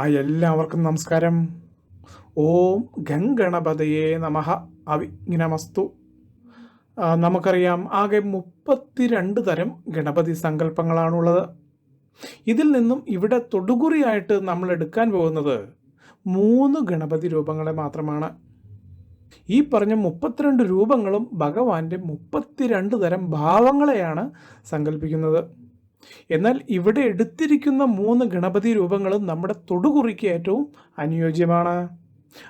ആ എല്ലാവർക്കും നമസ്കാരം. ഓം ഗംഗണപതയെ നമഹ അവിഘ്നമസ്തു. നമുക്കറിയാം ആകെ മുപ്പത്തിരണ്ട് തരം ഗണപതി സങ്കല്പങ്ങളാണുള്ളത്. ഇതിൽ നിന്നും ഇവിടെ തൊടുകുറിയായിട്ട് നമ്മൾ എടുക്കാൻ പോകുന്നത് മൂന്ന് ഗണപതി രൂപങ്ങളെ മാത്രമാണ്. ഈ പറഞ്ഞ മുപ്പത്തിരണ്ട് രൂപങ്ങളും ഭഗവാന്റെ മുപ്പത്തിരണ്ട് തരം ഭാവങ്ങളെയാണ് സങ്കല്പിക്കുന്നത്. എന്നാൽ ഇവിടെ എടുത്തിരിക്കുന്ന മൂന്ന് ഗണപതി രൂപങ്ങളും നമ്മുടെ തൊടുകുറിക്ക് ഏറ്റവും അനുയോജ്യമാണ്.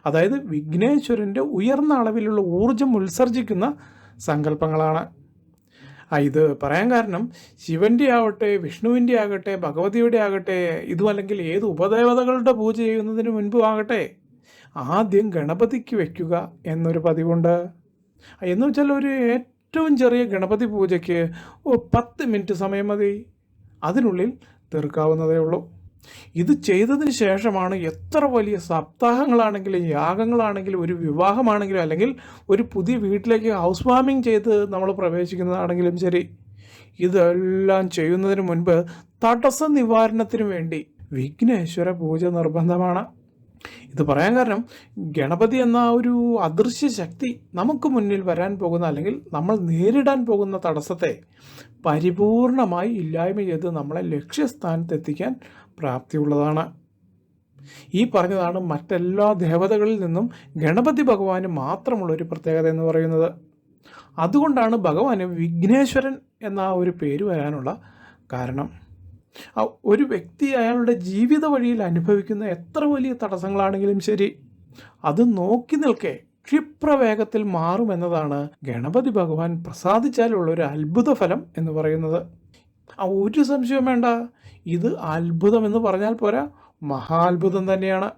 അതായത് വിഘ്നേശ്വരന്റെ ഉയർന്ന അളവിലുള്ള ഊർജം ഉത്സർജിക്കുന്ന സങ്കല്പങ്ങളാണ്. ഇത് പറയാൻ കാരണം ശിവന്റെ ആവട്ടെ വിഷ്ണുവിന്റെ ആകട്ടെ ഭഗവതിയുടെ ആകട്ടെ ഇതുമല്ലെങ്കിൽ ഏത് ഉപദേവതകളുടെ പൂജ ചെയ്യുന്നതിന് മുൻപും ആകട്ടെ ആദ്യം ഗണപതിക്ക് വയ്ക്കുക എന്നൊരു പതിവുണ്ട്. എന്ന് വെച്ചാൽ ഒരു ഏറ്റവും ചെറിയ ഗണപതി പൂജയ്ക്ക് പത്ത് മിനിറ്റ് സമയം മതി. അതിനുള്ളിൽ തീർക്കാവുന്നതേ ഉള്ളൂ. ഇത് ചെയ്തതിന് ശേഷമാണ് എത്ര വലിയ സപ്താഹങ്ങളാണെങ്കിലും യാഗങ്ങളാണെങ്കിലും ഒരു വിവാഹമാണെങ്കിലും അല്ലെങ്കിൽ ഒരു പുതിയ വീട്ടിലേക്ക് ഹൗസ് വാമിംഗ് ചെയ്ത് നമ്മൾ പ്രവേശിക്കുന്നതാണെങ്കിലും ശരി. ഇതെല്ലാം ചെയ്യുന്നതിന് മുൻപ് തടസ്സ നിവാരണത്തിന് വേണ്ടി വിഘ്നേശ്വര പൂജ നിർബന്ധമാണ്. ഇത് പറയാൻ കാരണം ഗണപതി എന്ന ഒരു അദൃശ്യ ശക്തി നമുക്ക് മുന്നിൽ വരാൻ പോകുന്ന അല്ലെങ്കിൽ നമ്മൾ നേരിടാൻ പോകുന്ന തടസ്സത്തെ പരിപൂർണമായി ഇല്ലായ്മ ചെയ്ത് നമ്മളെ ലക്ഷ്യസ്ഥാനത്ത് എത്തിക്കാൻ പ്രാപ്തിയുള്ളതാണ്. ഈ പറഞ്ഞതാണ് മറ്റെല്ലാ ദേവതകളിൽ നിന്നും ഗണപതി ഭഗവാന് മാത്രമുള്ള ഒരു പ്രത്യേകത എന്ന് പറയുന്നത്. അതുകൊണ്ടാണ് ഭഗവാന് വിഘ്നേശ്വരൻ എന്ന ഒരു പേര് വരാനുള്ള കാരണം. ഒരു വ്യക്തി അയാളുടെ ജീവിത വഴിയിൽ അനുഭവിക്കുന്ന എത്ര വലിയ തടസ്സങ്ങളാണെങ്കിലും ശരി അത് നോക്കി നിൽക്കേ ക്ഷിപ്രവേഗത്തിൽ മാറുമെന്നതാണ് ഗണപതി ഭഗവാൻ പ്രസാദിച്ചാലുള്ള ഒരു അത്ഭുത ഫലം എന്ന് പറയുന്നത്. ആ ഒരു സംശയം വേണ്ട. ഇത് അത്ഭുതം എന്ന് പറഞ്ഞാൽ പോരാ മഹാത്ഭുതം തന്നെയാണ്.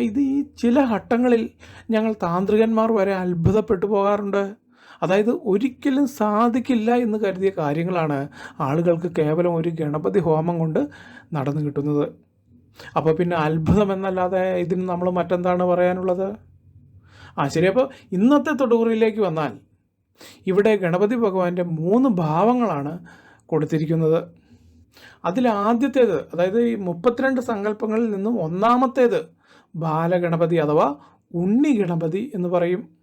ഇത് ഈ ചില ഘട്ടങ്ങളിൽ ഞങ്ങൾ താന്ത്രികന്മാർ വരെ അത്ഭുതപ്പെട്ടു പോകാറുണ്ട്. അതായത് ഒരിക്കലും സാധിക്കില്ല എന്ന് കരുതിയ കാര്യങ്ങളാണ് ആളുകൾക്ക് കേവലം ഒരു ഗണപതി ഹോമം കൊണ്ട് നടന്നു കിട്ടുന്നത്. അപ്പോൾ പിന്നെ അത്ഭുതം എന്നല്ലാതെ ഇതിന് നമ്മൾ മറ്റെന്താണ് പറയാനുള്ളത്? ആ ശരി. അപ്പോൾ ഇന്നത്തെ തൊടുകുറിയിലേക്ക് വന്നാൽ ഇവിടെ ഗണപതി ഭഗവാന്റെ മൂന്ന് ഭാവങ്ങളാണ് കൊടുത്തിരിക്കുന്നത്. അതിൽ ആദ്യത്തേത് അതായത് ഈ മുപ്പത്തിരണ്ട് സങ്കല്പങ്ങളിൽ നിന്നും ഒന്നാമത്തേത് ബാലഗണപതി അഥവാ ഉണ്ണി ഗണപതി എന്ന് പറയും.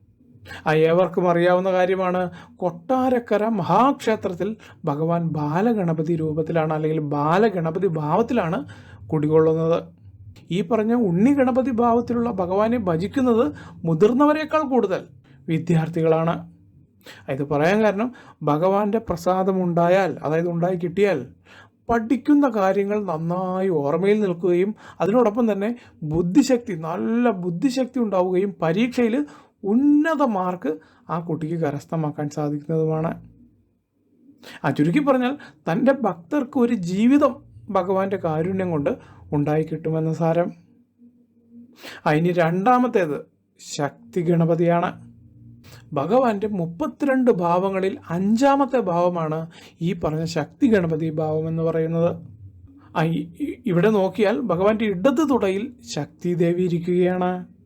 ഏവർക്കും അറിയാവുന്ന കാര്യമാണ്. കൊട്ടാരക്കര മഹാക്ഷേത്രത്തിൽ ഭഗവാൻ ബാലഗണപതി രൂപത്തിലാണ് അല്ലെങ്കിൽ ബാലഗണപതി ഭാവത്തിലാണ് കുടികൊള്ളുന്നത്. ഈ പറഞ്ഞ ഉണ്ണി ഗണപതി ഭാവത്തിലുള്ള ഭഗവാനെ ഭജിക്കുന്നത് മുതിർന്നവരെക്കാൾ കൂടുതൽ വിദ്യാർത്ഥികളാണ്. ഇത് പറയാൻ കാരണം ഭഗവാന്റെ പ്രസാദം ഉണ്ടായാൽ അതായത് ഉണ്ടായി കിട്ടിയാൽ പഠിക്കുന്ന കാര്യങ്ങൾ നന്നായി ഓർമ്മയിൽ നിൽക്കുകയും അതിനോടൊപ്പം തന്നെ ബുദ്ധിശക്തി നല്ല ബുദ്ധിശക്തി ഉണ്ടാവുകയും പരീക്ഷയിൽ ഉന്നത മാർക്ക് ആ കുട്ടിക്ക് കരസ്ഥമാക്കാൻ സാധിക്കുന്നതുമാണ്. ആ ചുരുക്കി പറഞ്ഞാൽ തന്റെ ഭക്തർക്ക് ഒരു ജീവിതം ഭഗവാന്റെ കാരുണ്യം കൊണ്ട് ഉണ്ടായി കിട്ടുമെന്ന സാരം. അതിന് രണ്ടാമത്തേത് ശക്തി ഗണപതിയാണ്. ഭഗവാന്റെ മുപ്പത്തിരണ്ട് ഭാവങ്ങളിൽ അഞ്ചാമത്തെ ഭാവമാണ് ഈ പറഞ്ഞ ശക്തി ഗണപതി ഭാവം എന്ന് പറയുന്നത്. ഇവിടെ നോക്കിയാൽ ഭഗവാന്റെ ഇടത് തുടയിൽ ശക്തി ദേവി ഇരിക്കുകയാണ്.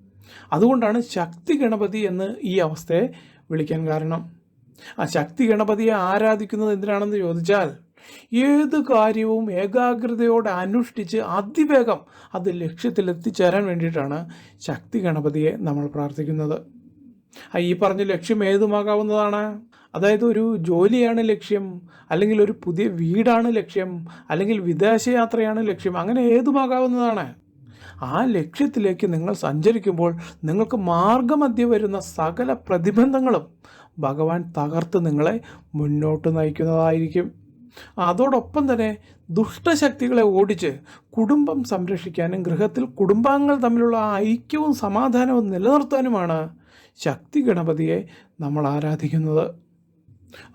അതുകൊണ്ടാണ് ശക്തി ഗണപതി എന്ന് ഈ അവസ്ഥയെ വിളിക്കാൻ കാരണം. ആ ശക്തി ഗണപതിയെ ആരാധിക്കുന്നത് എന്തിനാണെന്ന് ചോദിച്ചാൽ ഏത് കാര്യവും ഏകാഗ്രതയോടെ അനുഷ്ഠിച്ച് അതിവേഗം അത് ലക്ഷ്യത്തിൽ എത്തിച്ചേരാൻ വേണ്ടിയിട്ടാണ് ശക്തി ഗണപതിയെ നമ്മൾ പ്രാർത്ഥിക്കുന്നത്. ആ ഈ പറഞ്ഞ ലക്ഷ്യം ഏതുമാകാവുന്നതാണ്? അതായത് ഒരു ജോലിയാണ് ലക്ഷ്യം അല്ലെങ്കിൽ ഒരു പുതിയ വീടാണ് ലക്ഷ്യം അല്ലെങ്കിൽ വിദേശയാത്രയാണ് ലക്ഷ്യം അങ്ങനെ ഏതുമാകാവുന്നതാണ്? ആ ലക്ഷ്യത്തിലേക്ക് നിങ്ങൾ സഞ്ചരിക്കുമ്പോൾ നിങ്ങൾക്ക് മാർഗമധ്യ വരുന്ന സകല പ്രതിബന്ധങ്ങളും ഭഗവാൻ തകർത്ത് നിങ്ങളെ മുന്നോട്ട് നയിക്കുന്നതായിരിക്കും. അതോടൊപ്പം തന്നെ ദുഷ്ടശക്തികളെ ഓടിച്ച് കുടുംബം സംരക്ഷിക്കാനും ഗൃഹത്തിൽ കുടുംബാംഗങ്ങൾ തമ്മിലുള്ള ഐക്യവും സമാധാനവും നിലനിർത്താനുമാണ് ശക്തി ഗണപതിയെ നമ്മൾ ആരാധിക്കുന്നത്.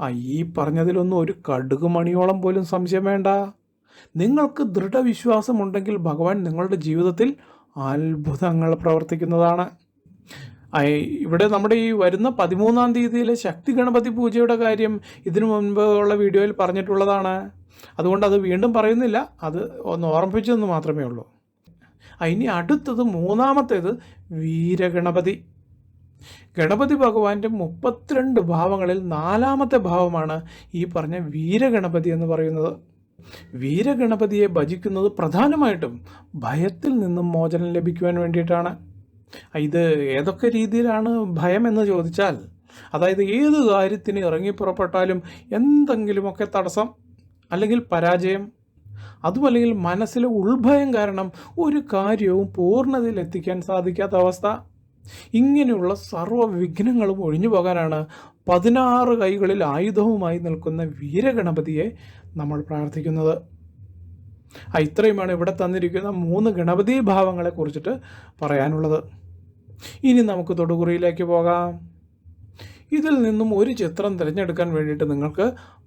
ആ ഈ പറഞ്ഞതിലൊന്നും ഒരു കടുക് മണിയോളം പോലും സംശയം വേണ്ട. നിങ്ങൾക്ക് ദൃഢവിശ്വാസമുണ്ടെങ്കിൽ ഭഗവാൻ നിങ്ങളുടെ ജീവിതത്തിൽ അത്ഭുതങ്ങൾ പ്രവർത്തിക്കുന്നതാണ്. ഇവിടെ നമ്മുടെ ഈ വരുന്ന പതിമൂന്നാം തീയതിയിലെ ശക്തി ഗണപതി പൂജയുടെ കാര്യം ഇതിനു മുൻപ് ഉള്ള വീഡിയോയിൽ പറഞ്ഞിട്ടുള്ളതാണ്. അതുകൊണ്ട് അത് വീണ്ടും പറയുന്നില്ല. അത് ഒന്ന് ഓർമ്മിപ്പിച്ചതെന്ന് മാത്രമേ ഉള്ളൂ. ഇനി അടുത്തത് മൂന്നാമത്തേത് വീരഗണപതി. ഗണപതി ഭഗവാന്റെ മുപ്പത്തിരണ്ട് ഭാവങ്ങളിൽ നാലാമത്തെ ഭാവമാണ് ഈ പറഞ്ഞ വീരഗണപതി എന്ന് പറയുന്നത്. വീരഗണപതിയെ ഭജിക്കുന്നത് പ്രധാനമായിട്ടും ഭയത്തിൽ നിന്നും മോചനം ലഭിക്കുവാൻ വേണ്ടിയിട്ടാണ്. ഇത് ഏതൊക്കെ രീതിയിലാണ് ഭയം എന്ന് ചോദിച്ചാൽ അതായത് ഏത് കാര്യത്തിന് ഇറങ്ങി പുറപ്പെട്ടാലും എന്തെങ്കിലുമൊക്കെ തടസ്സം അല്ലെങ്കിൽ പരാജയം അതുമല്ലെങ്കിൽ മനസ്സിലെ ഉൾഭയം കാരണം ഒരു കാര്യവും പൂർണതയിൽ എത്തിക്കാൻ സാധിക്കാത്ത അവസ്ഥ. ഇങ്ങനെയുള്ള സർവ വിഘ്നങ്ങളും ഒഴിഞ്ഞു പോകാനാണ് പതിനാറ് കൈകളിൽ ആയുധവുമായി നിൽക്കുന്ന വീരഗണപതിയെ നമ്മൾ പ്രാർത്ഥിക്കുന്നത്. ആ ഇത്രയുമാണ് ഇവിടെ തന്നിരിക്കുന്ന മൂന്ന് ഗണപതി ഭാവങ്ങളെ കുറിച്ചിട്ട് പറയാനുള്ളത്. ഇനി നമുക്ക് തൊടുകുറിയിലേക്ക് പോകാം. ഇതിൽ നിന്നും ഒരു ചിത്രം തിരഞ്ഞെടുക്കാൻ വേണ്ടിയിട്ട് നിങ്ങൾക്ക്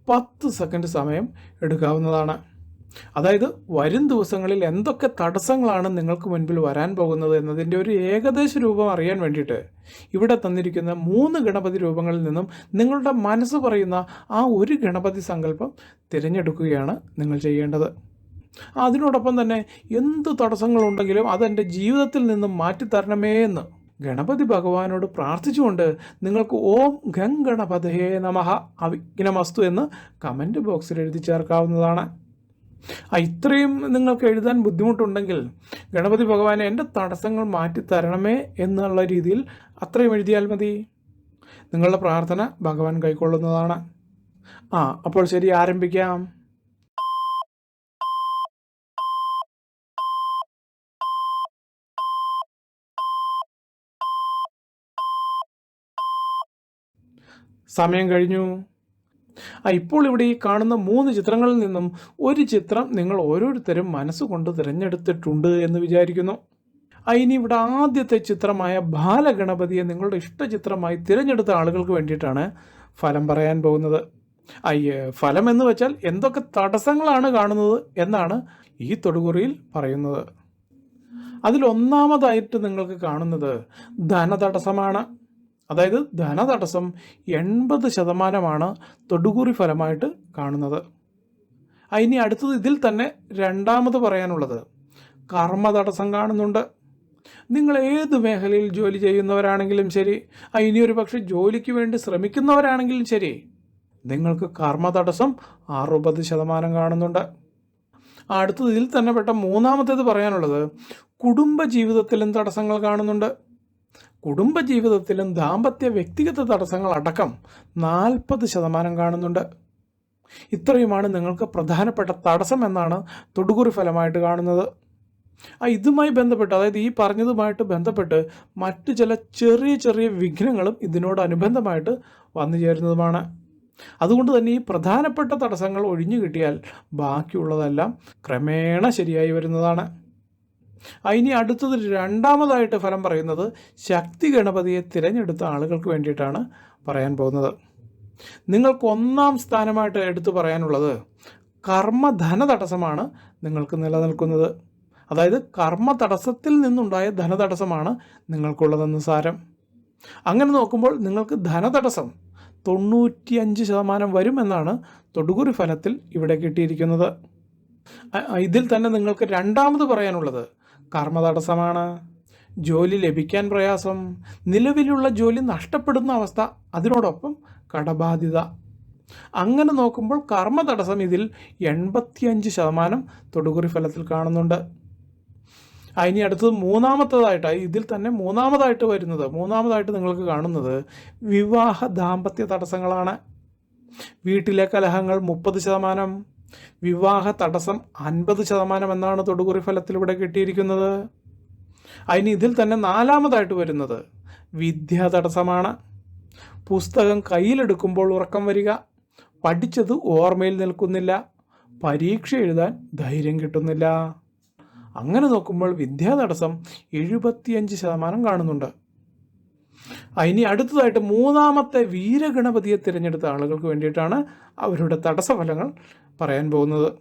പത്ത് സെക്കൻഡ് സമയം എടുക്കാവുന്നതാണ്. അതായത് വരും ദിവസങ്ങളിൽ എന്തൊക്കെ തടസ്സങ്ങളാണ് നിങ്ങൾക്ക് മുൻപിൽ വരാൻ പോകുന്നത് എന്നതിന്റെ ഒരു ഏകദേശ രൂപം അറിയാൻ വേണ്ടിയിട്ട് ഇവിടെ തന്നിരിക്കുന്ന മൂന്ന് ഗണപതി രൂപങ്ങളിൽ നിന്നും നിങ്ങളുടെ മനസ്സ് പറയുന്ന ആ ഒരു ഗണപതി സങ്കല്പം തിരഞ്ഞെടുക്കുകയാണ് നിങ്ങൾ ചെയ്യേണ്ടത്. അതിനോടൊപ്പം തന്നെ എന്ത് തടസ്സങ്ങളുണ്ടെങ്കിലും അതെന്റെ ജീവിതത്തിൽ നിന്നും മാറ്റിത്തരണമേ എന്ന് ഗണപതി ഭഗവാനോട് പ്രാർത്ഥിച്ചുകൊണ്ട് നിങ്ങൾക്ക് ഓം ഗംഗണപതയേ നമഹ നമഃ അവിഘ്നമസ്തു എന്ന് കമന്റ് ബോക്സിൽ എഴുതി ചേർക്കാവുന്നതാണ്. ആ ഇത്രയും നിങ്ങൾക്ക് എഴുതാൻ ബുദ്ധിമുട്ടുണ്ടെങ്കിൽ ഗണപതി ഭഗവാനെ എന്റെ തടസ്സങ്ങൾ മാറ്റി തരണമേ എന്നുള്ള രീതിയിൽ അത്രയും എഴുതിയാൽ മതി. നിങ്ങളുടെ പ്രാർത്ഥന ഭഗവാൻ കൈക്കൊള്ളുന്നതാണ്. ആ അപ്പോൾ ശരി ആരംഭിക്കാം. സമയം കഴിഞ്ഞു. ആ ഇപ്പോൾ ഇവിടെ ഈ കാണുന്ന മൂന്ന് ചിത്രങ്ങളിൽ നിന്നും ഒരു ചിത്രം നിങ്ങൾ ഓരോരുത്തരും മനസ്സുകൊണ്ട് തിരഞ്ഞെടുത്തിട്ടുണ്ട് എന്ന് വിചാരിക്കുന്നു. ഇനി ഇവിടെ ആദ്യത്തെ ചിത്രമായ ബാലഗണപതിയെ നിങ്ങളുടെ ഇഷ്ടചിത്രമായി തിരഞ്ഞെടുത്ത ആളുകൾക്ക് വേണ്ടിയിട്ടാണ് ഫലം പറയാൻ പോകുന്നത്. ഐ ഫലം എന്ന് വെച്ചാൽ എന്തൊക്കെ തടസ്സങ്ങളാണ് കാണുന്നത് എന്നാണ് ഈ തൊടുകുറിയിൽ പറയുന്നത്. അതിലൊന്നാമതായിട്ട് നിങ്ങൾക്ക് കാണുന്നത് ധനതടസ്സമാണ്. അതായത് ധനതടസ്സം എൺപത് ശതമാനമാണ് തൊടുകൂറി ഫലമായിട്ട് കാണുന്നത്. ഇനി അടുത്തത് ഇതിൽ തന്നെ രണ്ടാമത് പറയാനുള്ളത്. കർമ്മ തടസ്സം കാണുന്നുണ്ട്. നിങ്ങൾ ഏത് മേഖലയിൽ ജോലി ചെയ്യുന്നവരാണെങ്കിലും ശരി ഇനി ഒരു പക്ഷേ ജോലിക്ക് വേണ്ടി ശ്രമിക്കുന്നവരാണെങ്കിലും ശരി നിങ്ങൾക്ക് കർമ്മ തടസ്സം അറുപത് ശതമാനം കാണുന്നുണ്ട്. അടുത്തത് ഇതിൽ തന്നെ പെട്ട മൂന്നാമത്തേത് പറയാനുള്ളത് കുടുംബ ജീവിതത്തിലും തടസ്സങ്ങൾ കാണുന്നുണ്ട്. കുടുംബജീവിതത്തിലും ദാമ്പത്യ വ്യക്തിഗത തടസ്സങ്ങൾ അടക്കം നാൽപ്പത് ശതമാനം കാണുന്നുണ്ട്. ഇത്രയുമാണ് നിങ്ങൾക്ക് പ്രധാനപ്പെട്ട തടസ്സം എന്നാണ് തൊടുകുറി ഫലമായിട്ട് കാണുന്നത്. ആ ഇതുമായി ബന്ധപ്പെട്ട് അതായത് ഈ പറഞ്ഞതുമായിട്ട് ബന്ധപ്പെട്ട് മറ്റു ചില ചെറിയ ചെറിയ വിഘ്നങ്ങളും ഇതിനോടനുബന്ധമായിട്ട് വന്നു ചേരുന്നതുമാണ്. അതുകൊണ്ട് തന്നെ ഈ പ്രധാനപ്പെട്ട തടസ്സങ്ങൾ ഒഴിഞ്ഞു കിട്ടിയാൽ ബാക്കിയുള്ളതെല്ലാം ക്രമേണ ശരിയായി വരുന്നതാണ്. ഇനി അടുത്തത് രണ്ടാമതായിട്ട് ഫലം പറയുന്നത് ശക്തി ഗണപതിയെ തിരഞ്ഞെടുത്ത ആളുകൾക്ക് വേണ്ടിയിട്ടാണ് പറയാൻ പോകുന്നത്. നിങ്ങൾക്ക് ഒന്നാം സ്ഥാനമായിട്ട് എടുത്തു പറയാനുള്ളത് കർമ്മധന തടസ്സമാണ് നിങ്ങൾക്ക് നിലനിൽക്കുന്നത്. അതായത് കർമ്മ തടസ്സത്തിൽ നിന്നുണ്ടായ ധനതടസ്സമാണ് നിങ്ങൾക്കുള്ളതെന്ന് സാരം. അങ്ങനെ നോക്കുമ്പോൾ നിങ്ങൾക്ക് ധനതടസ്സം തൊണ്ണൂറ്റിയഞ്ച് ശതമാനം വരുമെന്നാണ് തൊടുകുറി ഫലത്തിൽ ഇവിടെ കിട്ടിയിരിക്കുന്നത്. ഇതിൽ തന്നെ നിങ്ങൾക്ക് രണ്ടാമത് പറയാനുള്ളത് കർമ്മതടസ്സമാണ്. ജോലി ലഭിക്കാൻ പ്രയാസം നിലവിലുള്ള ജോലി നഷ്ടപ്പെടുന്ന അവസ്ഥ അതിനോടൊപ്പം കടബാധ്യത. അങ്ങനെ നോക്കുമ്പോൾ കർമ്മ തടസ്സം ഇതിൽ എൺപത്തിയഞ്ച് ശതമാനം തൊടുകുറി ഫലത്തിൽ കാണുന്നുണ്ട്. അതിനി അടുത്തത് മൂന്നാമത്തതായിട്ട് ഇതിൽ തന്നെ മൂന്നാമതായിട്ട് വരുന്നത് മൂന്നാമതായിട്ട് നിങ്ങൾക്ക് കാണുന്നത് വിവാഹ ദാമ്പത്യ തടസ്സങ്ങളാണ്. വീട്ടിലെ കലഹങ്ങൾ മുപ്പത് ശതമാനം വിവാഹ തടസ്സം അൻപത് ശതമാനം എന്നാണ് തൊടുകുറി ഫലത്തിൽ ഇവിടെ കിട്ടിയിരിക്കുന്നത്. അതിന് ഇതിൽ തന്നെ നാലാമതായിട്ട് വരുന്നത് വിദ്യാ തടസ്സമാണ്. പുസ്തകം കയ്യിലെടുക്കുമ്പോൾ ഉറക്കം വരിക പഠിച്ചത് ഓർമ്മയിൽ നിൽക്കുന്നില്ല പരീക്ഷ എഴുതാൻ ധൈര്യം കിട്ടുന്നില്ല. അങ്ങനെ നോക്കുമ്പോൾ വിദ്യാ തടസ്സം എഴുപത്തിയഞ്ച് ശതമാനം കാണുന്നുണ്ട്. ഇനി അടുത്തതായിട്ട് മൂന്നാമത്തെ വീരഗണപതിയെ തിരഞ്ഞെടുത്ത ആളുകൾക്ക് വേണ്ടിയിട്ടാണ് അവരുടെ തടസ്സഫലങ്ങൾ പറയാൻ പോകുന്നത്.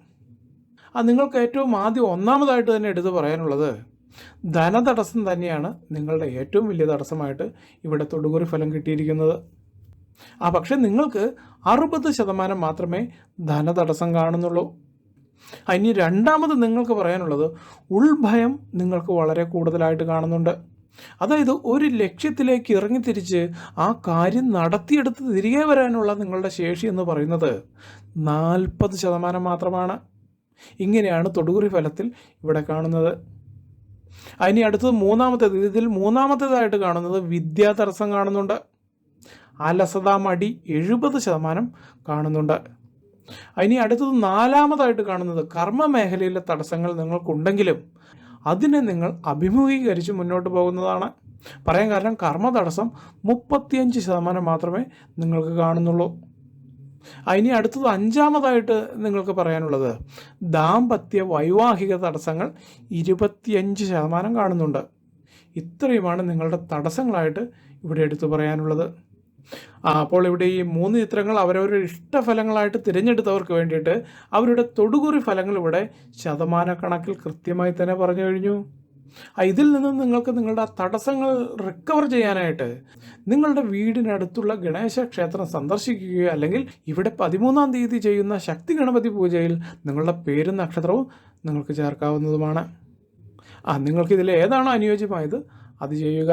ആ നിങ്ങൾക്ക് ഏറ്റവും ആദ്യം ഒന്നാമതായിട്ട് തന്നെ എടുത്തു പറയാനുള്ളത് ധനതടസ്സം തന്നെയാണ് നിങ്ങളുടെ ഏറ്റവും വലിയ തടസ്സമായിട്ട് ഇവിടെ തൊടുകുറി ഫലം കിട്ടിയിരിക്കുന്നത്. ആ പക്ഷേ നിങ്ങൾക്ക് അറുപത് ശതമാനം മാത്രമേ ധനതടസ്സം കാണുന്നുള്ളൂ. ഇനി രണ്ടാമത് നിങ്ങൾക്ക് പറയാനുള്ളത് ഉൾഭയം നിങ്ങൾക്ക് വളരെ കൂടുതലായിട്ട് കാണുന്നുണ്ട്. അതായത് ഒരു ലക്ഷ്യത്തിലേക്ക് ഇറങ്ങിത്തിരിച്ച് ആ കാര്യം നടത്തിയെടുത്ത് തിരികെ വരാനുള്ള നിങ്ങളുടെ ശേഷി എന്ന് പറയുന്നത് നാൽപ്പത് ശതമാനം മാത്രമാണ്. ഇങ്ങനെയാണ് തൊടുകുറി ഫലത്തിൽ ഇവിടെ കാണുന്നത്. അതിനി അടുത്തത് മൂന്നാമത്തേത്. ഇതിൽ മൂന്നാമത്തേതായിട്ട് കാണുന്നത് വിദ്യാ തടസ്സം കാണുന്നുണ്ട്. അലസത മടി എഴുപത് ശതമാനം കാണുന്നുണ്ട്. ഇനി അടുത്തത് നാലാമതായിട്ട് കാണുന്നത് കർമ്മ മേഖലയിലെ തടസ്സങ്ങൾ നിങ്ങൾക്കുണ്ടെങ്കിലും അതിനെ നിങ്ങൾ അഭിമുഖീകരിച്ച് മുന്നോട്ട് പോകുന്നതാണ്. പറയാൻ കാരണം കർമ്മ തടസ്സം മുപ്പത്തിയഞ്ച് ശതമാനം മാത്രമേ നിങ്ങൾക്ക് കാണുന്നുള്ളൂ. ഇനി അടുത്തത് അഞ്ചാമതായിട്ട് നിങ്ങൾക്ക് പറയാനുള്ളത്. ദാമ്പത്യ വൈവാഹിക തടസ്സങ്ങൾ ഇരുപത്തിയഞ്ച് ശതമാനം കാണുന്നുണ്ട്. ഇത്രയുമാണ് നിങ്ങളുടെ തടസ്സങ്ങളായിട്ട് ഇവിടെ എടുത്തു പറയാനുള്ളത്. അപ്പോൾ ഇവിടെ ഈ മൂന്ന് ചിത്രങ്ങൾ അവരവരുടെ ഇഷ്ടഫലങ്ങളായിട്ട് തിരഞ്ഞെടുത്തവർക്ക് വേണ്ടിയിട്ട് അവരുടെ തൊടുകുറി ഫലങ്ങൾ ഇവിടെ ശതമാനക്കണക്കിൽ കൃത്യമായി തന്നെ പറഞ്ഞു കഴിഞ്ഞു. ഇതിൽ നിന്നും നിങ്ങൾക്ക് നിങ്ങളുടെ തടസ്സങ്ങൾ റിക്കവർ ചെയ്യാനായിട്ട് നിങ്ങളുടെ വീടിനടുത്തുള്ള ഗണേശ ക്ഷേത്രം സന്ദർശിക്കുകയോ അല്ലെങ്കിൽ ഇവിടെ പതിമൂന്നാം തീയതി ചെയ്യുന്ന ശക്തി ഗണപതി പൂജയിൽ നിങ്ങളുടെ പേരും നക്ഷത്രവും നിങ്ങൾക്ക് ചേർക്കാവുന്നതുമാണ്. ആ നിങ്ങൾക്ക് ഇതിൽ ഏതാണോ അനുയോജ്യമായത് അത് ചെയ്യുക.